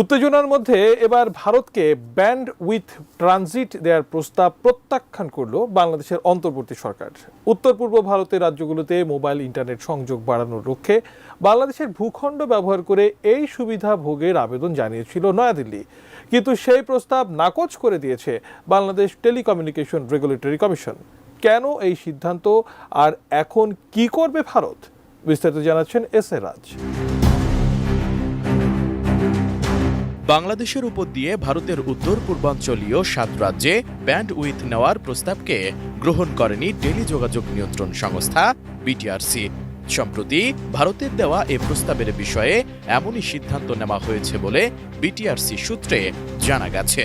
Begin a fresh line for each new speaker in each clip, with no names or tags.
উত্তেজনার মধ্যে এবার ভারতকে ব্যান্ড উইথ ট্রানজিট দেওয়ার প্রস্তাব প্রত্যাখ্যান করল বাংলাদেশের অন্তর্বর্তী সরকার। উত্তর পূর্ব ভারতের রাজ্যগুলোতে মোবাইল ইন্টারনেট সংযোগ বাড়ানোর লক্ষ্যে বাংলাদেশের ভূখণ্ড ব্যবহার করে এই সুবিধা ভোগের আবেদন জানিয়েছিল নয়াদিল্লি। কিন্তু সেই প্রস্তাব নাকচ করে দিয়েছে বাংলাদেশ টেলিকমিউনিকেশন রেগুলেটরি কমিশন। কেন এই সিদ্ধান্ত? আর এখন কি করবে ভারত? বিস্তারিত জানাচ্ছেন এস এ রাজ।
বাংলাদেশের উপর দিয়ে ভারতের উত্তর পূর্বাঞ্চলীয় সাত রাজ্যে ব্যান্ড উইথ নেওয়ার প্রস্তাবকে গ্রহণ করেনি টেলিযোগাযোগ নিয়ন্ত্রণ সংস্থা বিটিআরসি। সম্প্রতি ভারতের দেওয়া এ প্রস্তাবের বিষয়ে এমনই সিদ্ধান্ত নেওয়া হয়েছে বলে বিটিআরসি সূত্রে জানা গেছে।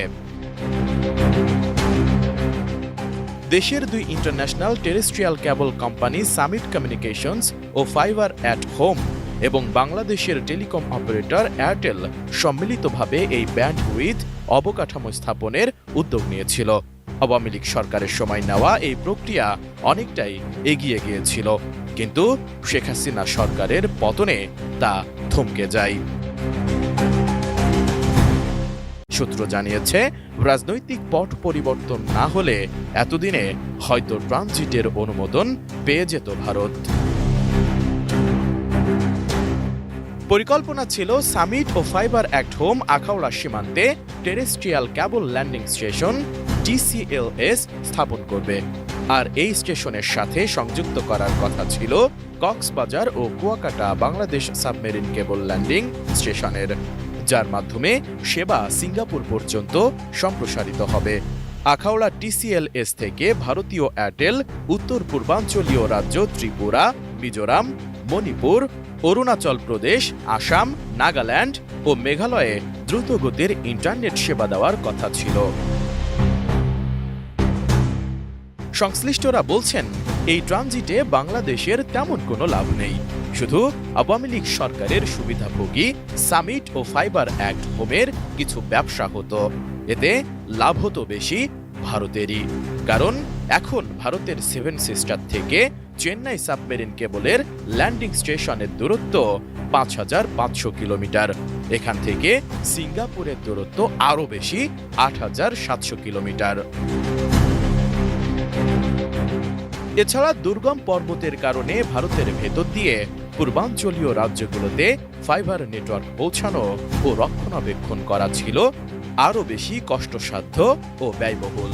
দেশের দুই international terrestrial cable company Summit Communications O fiber at home এবং বাংলাদেশের টেলিকম অপারেটর এয়ারটেল সম্মিলিতভাবে এই ব্যান্ড উইথ অবকাঠামো স্থাপনের উদ্যোগ নিয়েছিল। আওয়ামী লীগ সরকারের সময় নেওয়া এই প্রক্রিয়া অনেকটাই এগিয়ে গিয়েছিল, কিন্তু শেখ হাসিনা সরকারের পতনে তা থমকে যায়। সূত্র জানিয়েছে, রাজনৈতিক পট পরিবর্তন না হলে এতদিনে হয়তো ট্রানজিটের অনুমোদন পেয়ে যেত ভারত। পরিকল্পনা ছিল সামিট ও ফাইবার অ্যাক্ট হোম আখাউড়া সীমান্তে terrestrial cable landing station TCLS স্থাপন করবে। আর এই স্টেশনের সাথে সংযুক্ত করার কথা ছিল কক্সবাজার ও Kuakata Bangladesh submarine cable landing স্টেশনের, যার মাধ্যমে সেবা সিঙ্গাপুর পর্যন্ত সম্প্রসারিত হবে। আখাউড়া টিসিএলএস থেকে ভারতীয় এয়ারটেল উত্তর পূর্বাঞ্চলীয় রাজ্য ত্রিপুরা মিজোরাম, মণিপুর, অরুণাচল প্রদেশ, আসাম, নাগাল্যান্ড ও মেঘালয়ে দ্রুতগতির ইন্টারনেট সেবা দেওয়ার কথা ছিল। সংশ্লিষ্টরা বলছেন, এই ট্রানজিটে বাংলাদেশের তেমন কোনো লাভ নেই। শুধু আওয়ামী লীগ সরকারের সুবিধাভোগী সামিট ও ফাইবার অ্যাক্ট হোমের কিছু ব্যবসা হতো। এতে লাভ হতো বেশি ভারতেরই। কারণ এখন ভারতের সেভেন সিস্টার থেকে চেন্নাই সাবমেরিন কেবলের ল্যান্ডিং স্টেশনের দূরত্ব পাঁচ হাজার পাঁচশো কিলোমিটার। এখান থেকে সিঙ্গাপুরের দূরত্ব আরও বেশি, আট হাজার সাতশো কিলোমিটার। এছাড়া দুর্গম পর্বতের কারণে ভারতের ভেতর দিয়ে পূর্বাঞ্চলীয় রাজ্যগুলোতে ফাইবার নেটওয়ার্ক পৌঁছানো ও রক্ষণাবেক্ষণ করা ছিল আরও বেশি কষ্টসাধ্য ও ব্যয়বহুল।